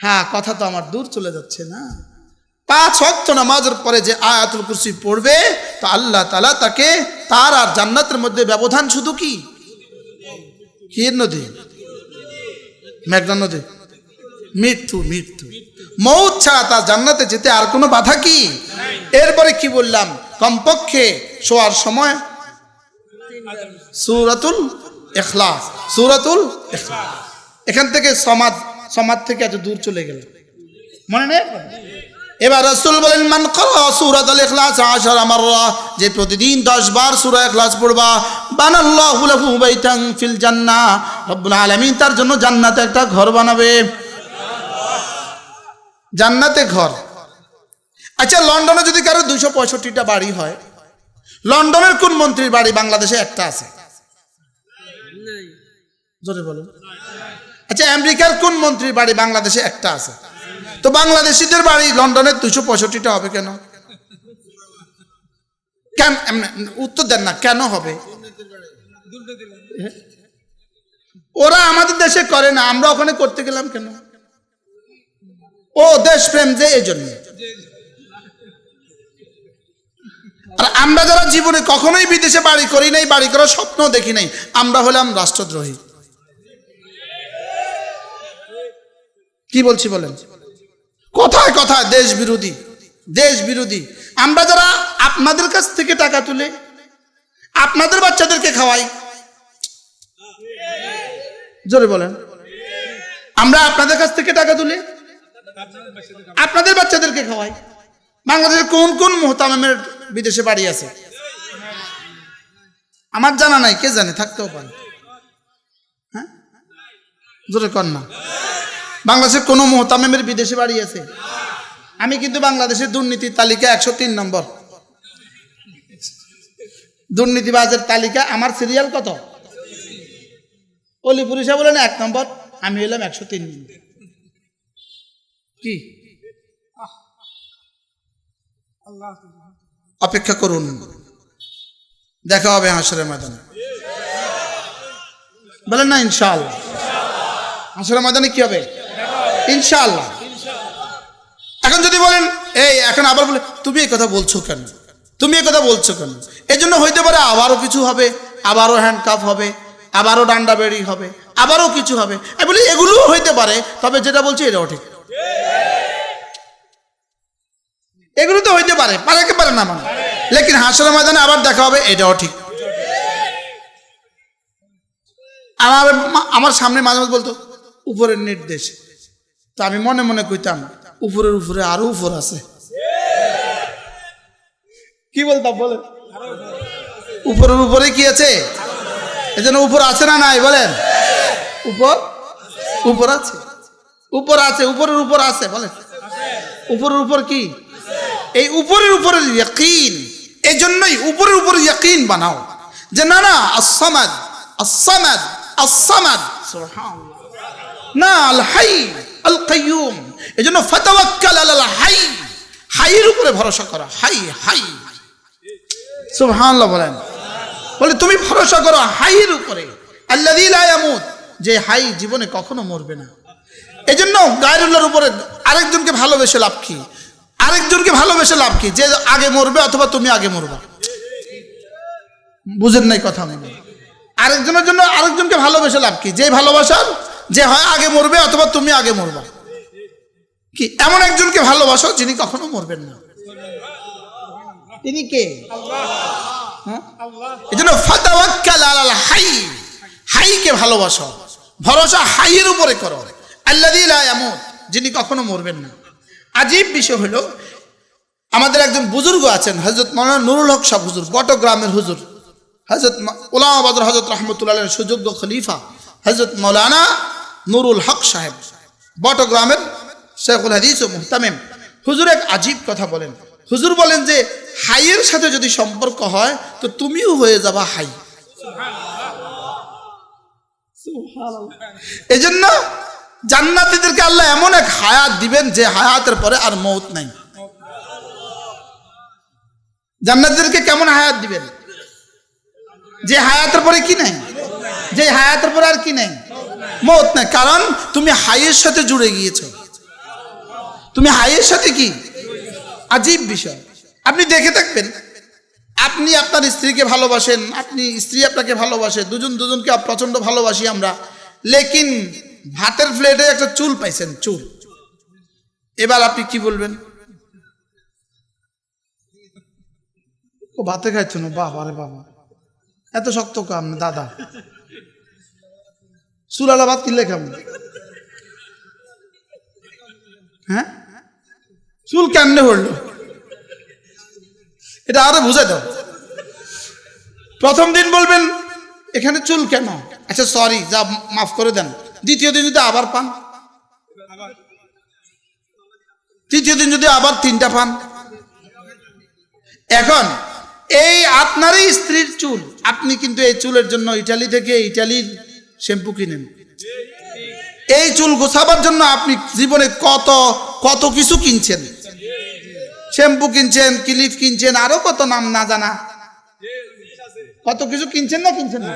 হ্যাঁ কথা তো আমার দূর চলে যাচ্ছে না। পাঁচ ওয়াক্ত নামাজের পরে যে আয়াতুল কুরসি পড়বে, তো আল্লাহ তালা তাকে তার আর জান্নাতের মধ্যে ব্যবধান শুধু কি? নদী। মেঘনা নদী। মৃত্যু মৃত্যু। মৌত ছাড়া তার জান্নাতে যেতে আর কোনো বাধা কি? এরপরে কি বললাম? কমপক্ষে শোয়ার সময় সুরাতুল এখলাস সুরাতুল এখলাস এখান থেকে সমাজ সমাজ থেকে এত দূর চলে গেল। মনে নেই? এবার রসুল বলেন, মান যে প্রতিদিন দশ বার সূরা ইখলাস পড়বা ফিল রব্বুল তার জন্য জান্নাতে একটা ঘর বানাবে। জান্নাতে ঘর। আচ্ছা লন্ডনে যদি কারও দুইশো পঁয়ষট্টিটা বাড়ি হয়, লন্ডনের কোন মন্ত্রীর বাড়ি বাংলাদেশে একটা আছে? বলুন। আচ্ছা আমেরিকার কোন মন্ত্রীর বাড়ি বাংলাদেশে একটা আছে? তো বাংলাদেশিদের বাড়ি লন্ডনের দুশো পঁয়ষট্টিটা হবে কেন? কেন উত্তর দেন না, কেন হবে? ওরা আমাদের দেশে করে না, আমরা ওখানে করতে গেলাম কেন? ও, দেশপ্রেম যে, এই জন্য। আর আমরা যারা জীবনে কখনোই বিদেশে বাড়ি করি নাই, বাড়ি করার স্বপ্ন দেখি নাই, আমরা হলাম রাষ্ট্রদ্রোহী। কি বলছি বলেন? কথায় কথায় দেশ বিরোধী দেশ বিরোধী। আমরা যারা আপনাদের কাছ থেকে টাকা তুলে, আপনাদের বাচ্চাদেরকে খাওয়াই, জোরে বলেন। আমরা আপনাদের কাছ থেকে টাকা তুলে, আপনাদের বাচ্চাদেরকে খাওয়াই। বাংলাদেশের কোন কোন মোহতামের বিদেশে বাড়ি আছে? আমার জানা নাই, কে জানে, থাকতেও পারে। হ্যাঁ? জোরে কর না। বাংলাদেশের কোনো মোহতামেমের বিদেশে বাড়ি আছে? আমি কিন্তু বাংলাদেশের দুর্নীতির তালিকা একশো তিন নম্বর। দুর্নীতিবাজের তালিকা আমার সিরিয়াল কত? অলি পুলিশা বলেন এক নম্বর, আমি হলাম একশো তিন নম্বর। কি? অপেক্ষা করুন। দেখা হবে হাসরের ময়দানে। বলেন না ইনশাল হাসরের ময়দানে কি হবে? ইনশাআল্লাহ। এখন যদি বলেন, এই, এখন আবার বলে, তুমি এই কথা বলছো কেন? তুমি এই কথা বলছো কেন? এই জন্য হইতে পারে আবারও কিছু হবে, আবারও হ্যান্ডকাফ হবে, আবারও ডান্ডা বেড়ি হবে, আবারও কিছু হবে। আমি বলি, এগুলোও হইতে পারে, তবে যেটা বলছি এটাও ঠিক। এগুলো তো হইতে পারে পারে কি পারে না মানে। লেকিন হাসরের ময়দানে আবার দেখা হবে, এটাও ঠিক। আমার আমার সামনে মাঝে মাঝে বলতো, উপরের নির্দেশ। তো আমি মনে মনে কইতাম, উপরের উপরে আরও উপর আছে। কি বলতাম বলেন? উপরের উপরে কি আছে? এই জন্য উপর আছে না নাই বলেন? উপর? উপর আছে। উপর আছে, উপরের উপর আছে, বলেন। উপরের উপর কি? এই উপরের উপরের ইয়াকিন। এই জন্যই উপরের উপরে ইয়াকিন বানাও। যে না না আসামাদ আসামাদ সুবহানাল্লাহ। না আল হাই আল কাইয়ুম এই জন্য ফাতাওয়াক্কাল আলাল হাই। হাইয়ের উপরে ভরসা করা। High high. সুবহানাল্লাহ বলেন। বলে, তুমি ভরসা করো হাইয়ের উপরে। আল্লাযী লা ইয়ামুত। যে হাই জীবনে কখনো মরবে না। এই জন্য গায়রুল্লাহর উপরে আরেকজনকে ভালোবেসে লাভ কি? আরেকজনকে ভালোবেসে লাভ কি? যে আগে মরবে অথবা তুমি আগে মরবা। বুঝেন নাই কথা মনে আরেকজনের জন্য আরেকজনকে ভালোবেসে লাভ কি? যে ভালোবাসার যে হয় আগে মরবে অথবা তুমি আগে মরবা। কি? এমন একজনকে ভালোবাসো যিনি কখনো মরবেন না। তিনি কে? হ্যাঁ? এই জন্য ফাতাওয়াক্কাল আলাল হাই। হাইকে ভালোবাসো। ভরসা হাইয়ের উপরে করো। আল্লাযী লা ইয়ামুত, যিনি কখনো মরবেন না। আজীব বিষয় হলো, আমাদের একজন বুজুর্গ আছেন হজরত মৌলানা নুরুল হক সাহ হুজুর, বটগ্রামের হুজুর। হজরত ওলামা বদর হজরত রহমতুল্লাহ সুযোগ্য খলিফা হজরত মৌলানা নুরুল হক সাহেব বটগ্রামের শেখুল হাদিস ও মুহতামেম। হুজুর এক আজীব কথা বলেন। হুজুর বলেন যে হাইয়ের সাথে যদি সম্পর্ক হয় তো তুমিও হয়ে যাবা হাই। এই জন্য জান্নাতীদেরকে আল্লাহ এমন এক হায়াত দিবেন যে হায়াতের পরে আর মৌত নাই। জান্নাতীদেরকে কেমন হায়াত দিবেন? যে হায়াতের পরে কি নাই? যে হায়াতের পরে আর কি নাই? মৌত নাই। কারণ তুমি হাইয়ের সাথে জুড়ে গিয়েছো। তুমি হাইয়ের সাথে কি? আজীব বিষয়। আপনি দেখে থাকবেন। আপনি আপনার স্ত্রীকে ভালোবাসেন, আপনি স্ত্রী আপনাকে ভালোবাসে, দুজন দুজনকে প্রচণ্ড ভালোবাসি আমরা। লেকিন ভাতের প্লেটে একটা চুল পাইছেন, চুল। এবার আপনি কি বলবেন? ও ভাতে খাইছো না, বাবা রে বাবা। এত শক্ত কাম না দাদা। চুলালা ভাত কিনলে কেমন? হ্যাঁ? চুল কেমনে হলো এটা আরও বুঝাই দাও। প্রথম দিন বলবেন, এখানে চুল কেন? আচ্ছা সরি যা মাফ করে দেন। দ্বিতীয় দিন যদি আবার পান? তৃতীয় দিন যদি আবার তিনটা পান? এখন, এই আপনারই স্ত্রীর চুল। আপনি কিন্তু এই চুলের জন্য ইটালি থেকে ইটালির শ্যাম্পু কিনেন। এই চুল গোছাবার জন্য আপনি জীবনে কত কত কিছু কিনছেন। শ্যাম্পু কিনছেন, ক্লিপ কিনছেন, আরও কত নাম না জানা। কত কিছু কিনছেন না কিনছেন না।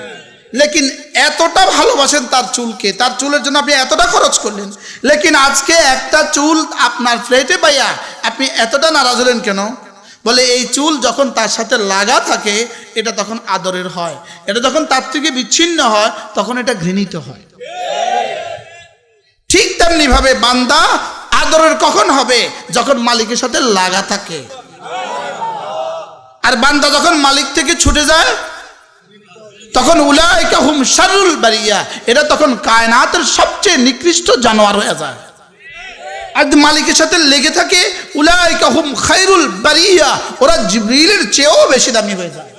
লেকিন এতটা ভালোবাসেন তার চুলকে, তার চুলের জন্য আপনি এতটা খরচ করলেন। লেকিন আজকে একটা চুল আপনার ফ্লেটে পাইয়া আপনি এতটা নারাজ হলেন কেন? বলে এই চুল যখন তার সাথে লাগা থাকে, এটা তখন আদরের হয়। এটা যখন তার থেকে বিচ্ছিন্ন হয়, তখন এটা ঘৃণিত হয়। ঠিক তেমনি ভাবে বান্দা আদরের কখন হবে? যখন মালিকের সাথে লাগা থাকে। আর বান্দা যখন মালিক থেকে ছুটে যায়, তখন উলাইকা হুম শারুল বারিয়া। এটা তখন কায়নাতের সবচেয়ে নিকৃষ্ট জানোয়ার হয়ে যায়। আর মালিকের সাথে লেগে থাকে, উলাইকা হুম খাইরুল বারিয়া। ওরা জিব্রিলের চেয়েও বেশি দামি হয়ে যায়।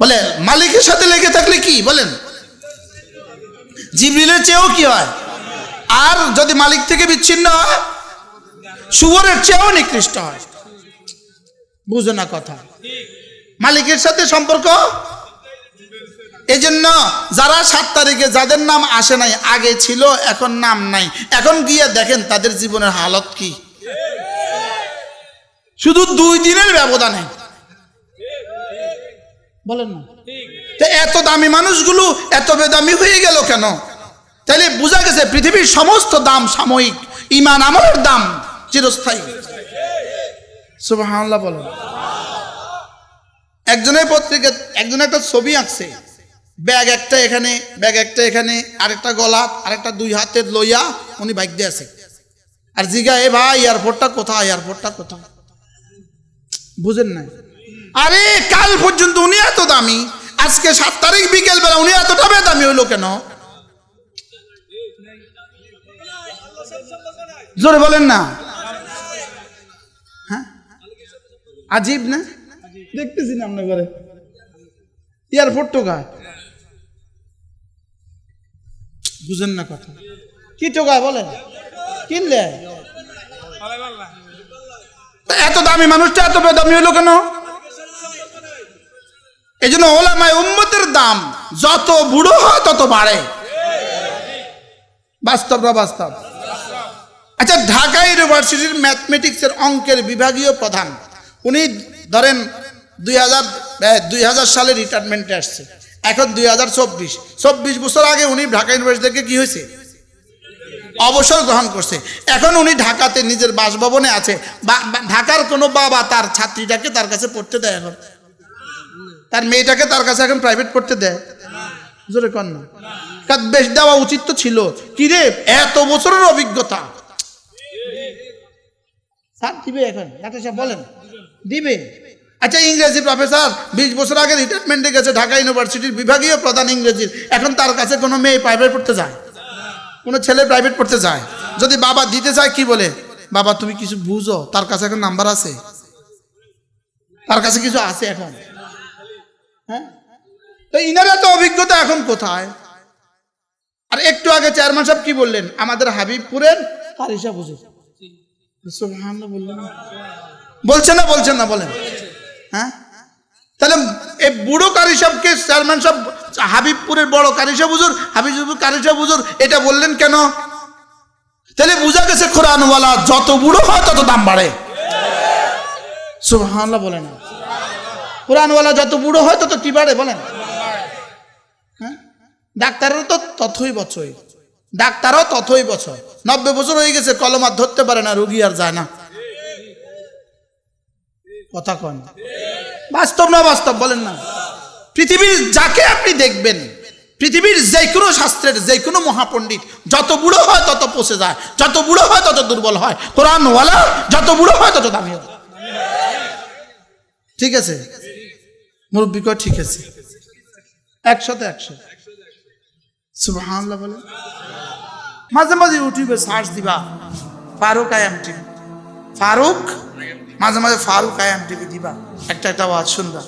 বলে, মালিকের সাথে লেগে থাকলে কি? বলেন। জিব্রিলের চেয়েও কি হয়? আর যদি মালিক থেকে বিচ্ছিন্ন হয় চেয়েও নিকৃষ্ট হয়। বুঝো না কথা। মালিকের সাথে সম্পর্ক এই জন্য যারা সাত তারিখে যাদের নাম আসে নাই, আগে ছিল, এখন নাম নাই। এখন গিয়ে দেখেন তাদের জীবনের হালত কি। শুধু দুই দিনের ব্যবধানে। বলেন না। এত দামি মানুষগুলো এত বেদামি হয়ে গেল কেন? তাহলে বোঝা গেছে পৃথিবীর সমস্ত দাম সাময়িক, ইমান আমলের দাম চিরস্থায়ী। সুবহানাল্লাহ বলেন। একজনের পত্রিকা একজন একটা ছবি আঁকছে। ব্যাগ একটা এখানে, ব্যাগ একটা এখানে, আরেকটা গলা, আরেকটা দুই হাতের লইয়া উনি বাইক দিয়ে আছে আর জিগা, এ ভাই, এয়ারপোর্টটা কোথায়? এয়ারপোর্টটা কোথায়? বুঝেন না আরে, কাল পর্যন্ত উনি এত দামি। আজকে সাত তারিখ বিকেল বেলা উনি এতটা দামি হইল কেন? জোরে বলেন না। হ্যাঁ? আজীব না? দেখতেছি না আপনার ঘরে। এয়ারপোর্ট টোকায় বুঝেন না কথা। কি টোকায় বলেন। কিনলে? এত দামি মানুষটা, এত দামি হইল কেন? এই জন্য ওলামায় উম্মতের দাম যত বুড়ো হয় তত বাড়ে। বাস্তব না বাস্তব? আচ্ছা ঢাকা ইউনিভার্সিটির ম্যাথমেটিক্সের অঙ্কের বিভাগীয় প্রধান, উনি ধরেন দুই হাজার দুই হাজার সালে রিটায়ারমেন্টে আসছে। এখন দুই হাজার চব্বিশ। চব্বিশ বছর আগে উনি ঢাকা ইউনিভার্সিটি থেকে কি হয়েছে? অবসর গ্রহণ করছে। এখন উনি ঢাকাতে নিজের বাসভবনে আছে। ঢাকার কোনো বাবা তার ছাত্রীটাকে তার কাছে পড়তে দেয় এখন। তার মেয়েটাকে তার কাছে এখন প্রাইভেট পড়তে দেয়। জোরে কর না। কার বেশ দেওয়া উচিত তো ছিল। কি রে, এত বছরের অভিজ্ঞতা। স্যার, দিবে এখন। বলেন। দিবে। আচ্ছা ইংরেজি প্রফেসর বিশ বছর আগে রিটায়ারমেন্টে গেছে ঢাকা ইউনিভার্সিটির বিভাগীয় প্রধান ইংরেজির। এখন তার কাছে কোনো মেয়ে প্রাইভেট পড়তে যায়? কোনো ছেলে প্রাইভেট পড়তে যায়? যদি বাবা দিতে চায়, কি বলে? বাবা, তুমি কিছু বুঝো? তার কাছে এখন নাম্বার আছে? তার কাছে কিছু আছে এখন? হ্যাঁ? তো ইনারা তো অভিজ্ঞতা এখন কোথায়? আর একটু আগে চেয়ারম্যান সাহেব কি বললেন? আমাদের হাবিবপুরের কারিসা বুঝে না? বলছেন না বলছেন না, বলেন। হ্যাঁ? তাহলে এই বুড়ো কারি সাহেবকে চেয়ারম্যান সাহেব, হাবিবপুরের বড় কারি সাহেব হুজুর, হাবিবপুর কারি সাহেব হুজুর, এটা বললেন কেন? তাহলে বোঝা গেছে কোরআনওয়ালা যত বুড়ো হয় তত দাম বাড়ে। সুবহানাল্লাহ বলে না কোরআনওয়ালা যত বুড়ো হয় তত কি বাড়ে বলেন? হ্যাঁ? তো তথই বছই ডাক্তারও ততই বছর। নব্বই বছর হয়ে গেছে, কলম আর ধরতে পারে না, রুগী আর যায় না। কথা কন। বাস্তব না বাস্তব বলেন না। পৃথিবীর যাকে আপনি দেখবেন, পৃথিবীর যে কোনো শাস্ত্রের যে কোনো মহাপণ্ডিত, যত বুড়ো হয় তত পচে যায়, যত বুড়ো হয় তত দুর্বল হয়। কোরআনওয়ালা যত বুড়ো হয় তত দামি হয়। ঠিক আছে? মুরব্বী কয়, ঠিক আছে। একশোতে একশো বলে মাঝে মাঝে ইউটিউবে সার্চ দিবা, ফারুক আয়াম টিভি ফারুক মাঝে মাঝে ফারুক আয়াম টিভি দিবা। একটা একটা আওয়াজ শুনবা।